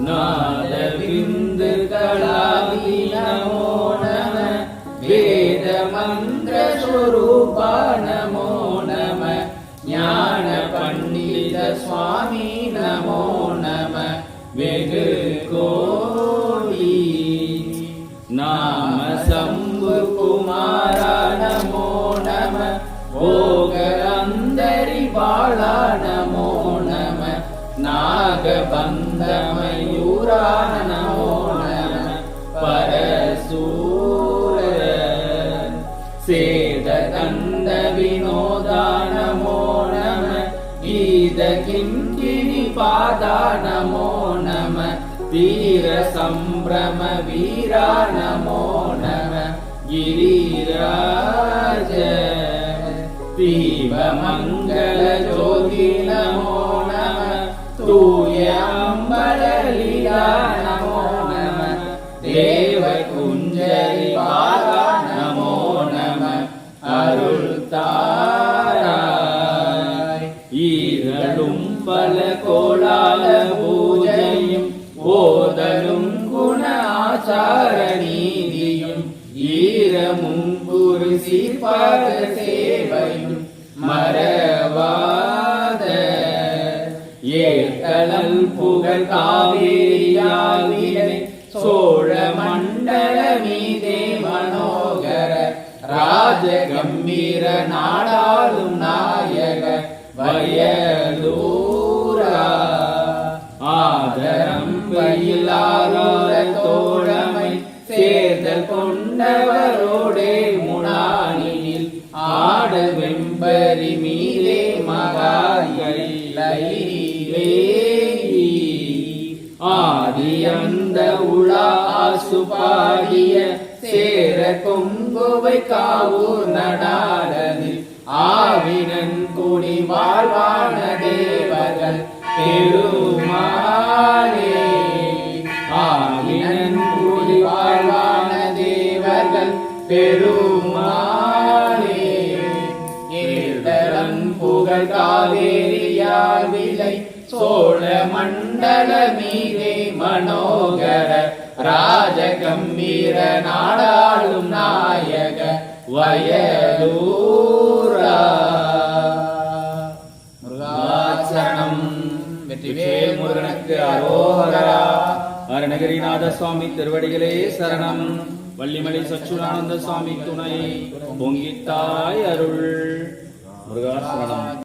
நாதவிந்து கலாவீனமோ நம வேத மந்திர ஸ்வரூபா நமோ நம ஞான பண்டித சுவாமி நமோ நம வெகு கோடி நாம சம்பு குமாரா நமோ ஓகரந்தரி பாழா नागबन्धमयूरा नमो नमः परसूर सेददण्डविनोदा नमो नमः गीतकिङ्किणिपादा नमो नमः तीरसम्भ्रमवीरा नमो नमः गिरिराज तीवमङ्गलज्योति नमो नमः तूयाम्बरलीला नमो नमः देवकुञ्जरि बाला नमो नमः அருள் தாராய் ஈரலும் பல கோலால பூஜையும் ஓதலும் குண ஆச்சார நீதியும் ஈரமும் குரு சீர்பாத சேவையும் மறவாத ஏற்கலல் புகழ் காவேரியாவினை சோழ மண்டல மீதே மனோகர ராஜ கம்பீர நாடாளும் நாயக வயலூரா. ஆதரம் பயிலாரோர தோழமை சேர்தல் கொண்டவரோடே முனானியில் ஆட வெம்பரி மீதே மகாயிலே ஆதி அந்த உலாசு பாடிய சேர கொங்குவை காவூர் நடாரது. ஆவினன் குடி வாழ்வான தேவர்கள் பெருமாளே ஆவினன் குடி வாழ்வான தேவர்கள் பெருமாளே ஏதரன் புகழ் காவேரியார் விலை? சோழ மண்டல மீதே மனோகர ராஜகம்பீர நாடாளும் நாயக வயலூரா. முருகாசரணம் வெற்றிவேல் முருகனுக்கு அரோகரா. அருணகிரிநாத சுவாமி திருவடிகளே சரணம். வள்ளிமலை சச்சுரானந்த சுவாமி துணை. பொங்கித்தாய் அருள். முருகாசனம்